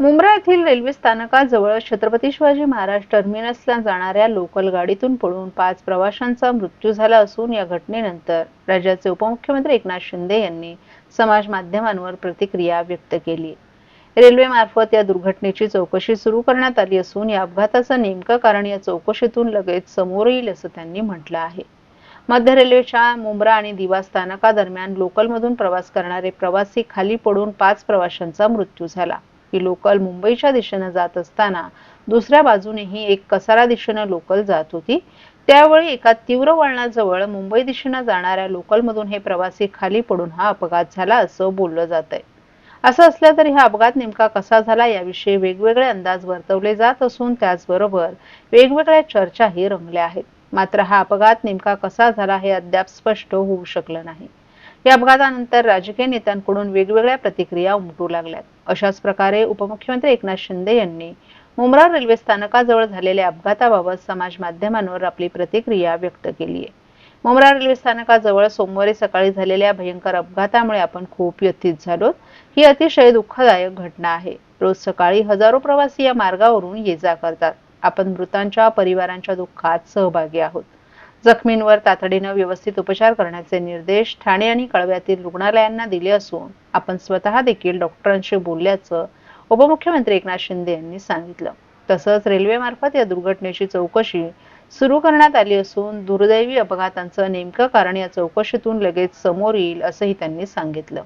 मुंब्रा येथील रेल्वे स्थानकाजवळ छत्रपती शिवाजी महाराज टर्मिनसला जाणाऱ्या लोकल गाडीतून पडून पाच प्रवाशांचा मृत्यू झाला असून या घटनेनंतर राज्याचे उपमुख्यमंत्री एकनाथ शिंदे यांनी समाज माध्यमांवर प्रतिक्रिया व्यक्त केली. रेल्वेमार्फत या दुर्घटनेची चौकशी सुरू करण्यात आली असून या अपघाताचं नेमकं कारण या चौकशीतून लगेच समोर येईल असं त्यांनी म्हटलं आहे. मध्य रेल्वेच्या मुंब्रा आणि दिवा स्थानकादरम्यान लोकलमधून प्रवास करणारे प्रवासी खाली पडून पाच प्रवाशांचा मृत्यू झाला. ही लोकल मुंबईच्या दिशेनं जात असताना दुसऱ्या बाजूनेही एक कसारा दिशेनं लोकल जात होती. त्यावेळी एका तीव्र वळणाजवळ मुंबई दिशेनं जाणाऱ्या लोकलमधून हे प्रवासी खाली पडून हा अपघात झाला असं बोललं जात आहे असं असलं तरी हा अपघात नेमका कसा झाला याविषयी वेगवेगळे अंदाज वर्तवले जात असून त्याचबरोबर वेगवेगळ्या चर्चाही रंगल्या आहेत. मात्र हा अपघात नेमका कसा झाला हे अद्याप स्पष्ट होऊ शकलं नाही. या अपघातानंतर राजकीय नेत्यांकडून वेगवेगळ्या प्रतिक्रिया उमटू लागल्यात. अशाच प्रकारे उपमुख्यमंत्री एकनाथ शिंदे यांनी मुंब्रा रेल्वे स्थानकाजवळ झालेल्या अपघाताबाबत समाज माध्यमांवर आपली प्रतिक्रिया व्यक्त केली आहे मुंब्रा रेल्वे स्थानकाजवळ सोमवारी सकाळी झालेल्या भयंकर अपघातामुळे आपण खूप व्यथित झालो. ही अतिशय दुःखदायक घटना आहे. रोज सकाळी हजारो प्रवासी या मार्गावरून ये जा करतात. आपण मृतांच्या परिवारांच्या दुःखात सहभागी आहोत. जखमींवर तातडीनं व्यवस्थित उपचार करण्याचे निर्देश ठाणे आणि कळव्यातील रुग्णालयांना दिले असून आपण स्वतः देखील डॉक्टरांशी बोलल्याचं उपमुख्यमंत्री एकनाथ शिंदे यांनी सांगितलं. तसंच रेल्वेमार्फत या दुर्घटनेची चौकशी सुरू करण्यात आली असून दुर्दैवी अपघातांचं नेमकं कारण या चौकशीतून लगेच समोर येईल असंही त्यांनी सांगितलं.